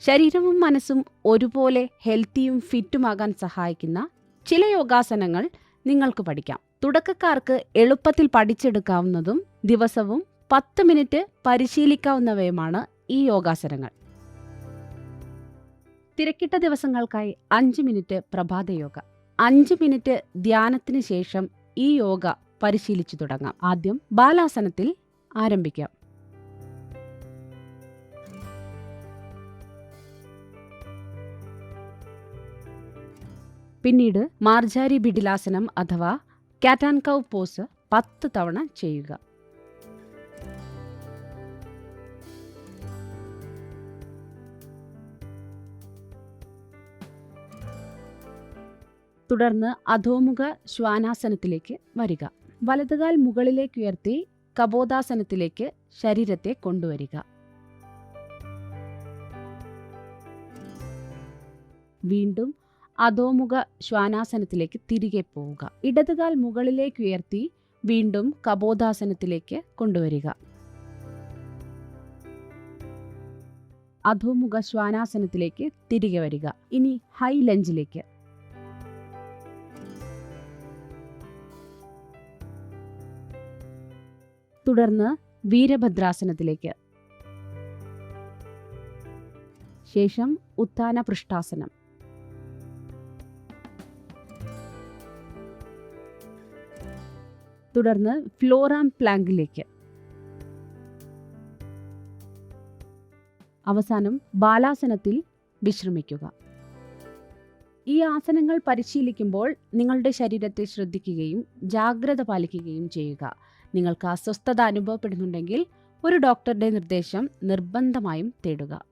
ശരീരവും മനസ്സും ഒരുപോലെ ഹെൽത്തിയും ഫിറ്റുമാകാൻ സഹായിക്കുന്ന ചില യോഗാസനങ്ങൾ നിങ്ങൾക്ക് പഠിക്കാം. തുടക്കക്കാർക്ക് എളുപ്പത്തിൽ പഠിച്ചെടുക്കാവുന്നതും ദിവസവും പത്ത് മിനിറ്റ് പരിശീലിക്കാവുന്നവയുമാണ് ഈ യോഗാസനങ്ങൾ. തിരക്കിട്ട ദിവസങ്ങൾക്കായി അഞ്ച് മിനിറ്റ് പ്രഭാത യോഗ. അഞ്ച് മിനിറ്റ് ധ്യാനത്തിന് ശേഷം ഈ യോഗ പരിശീലിച്ചു തുടങ്ങാം. ആദ്യം ബാലാസനത്തിൽ ആരംഭിക്കാം. പിന്നീട് മാർജാരി ബിഡിലാസനം അഥവാ കാറ്റാൻകൗ പോസ് പത്ത് തവണ ചെയ്യുക. തുടർന്ന് അധോമുഖ ശ്വാനാസനത്തിലേക്ക് വരിക. വലതുകാൽ മുകളിലേക്ക് ഉയർത്തി കബോധാസനത്തിലേക്ക് ശരീരത്തെ കൊണ്ടുവരിക. വീണ്ടും അധോമുഖ ശ്വാനാസനത്തിലേക്ക് തിരികെ പോവുക. ഇടതുകാൽ മുകളിലേക്ക് ഉയർത്തി വീണ്ടും കബോധാസനത്തിലേക്ക് കൊണ്ടുവരിക. അധോമുഖ ശ്വാനാസനത്തിലേക്ക് തിരികെ വരിക. ഇനി ഹൈ ലഞ്ചിലേക്ക്. തുടർന്ന് വീരഭദ്രാസനത്തിലേക്ക്. ശേഷം ഉത്ഥാന പൃഷ്ഠാസനം തുടർന്ന് ഫ്ലോറാം പ്ലാങ്കിലേക്ക്. അവസാനം ബാലാസനത്തിൽ വിശ്രമിക്കുക. ഈ ആസനങ്ങൾ പരിശീലിക്കുമ്പോൾ നിങ്ങളുടെ ശരീരത്തെ ശ്രദ്ധിക്കുകയും ജാഗ്രത പാലിക്കുകയും ചെയ്യുക. നിങ്ങൾക്ക് അസ്വസ്ഥത അനുഭവപ്പെടുന്നുണ്ടെങ്കിൽ ഒരു ഡോക്ടറുടെ നിർദ്ദേശം നിർബന്ധമായും തേടുക.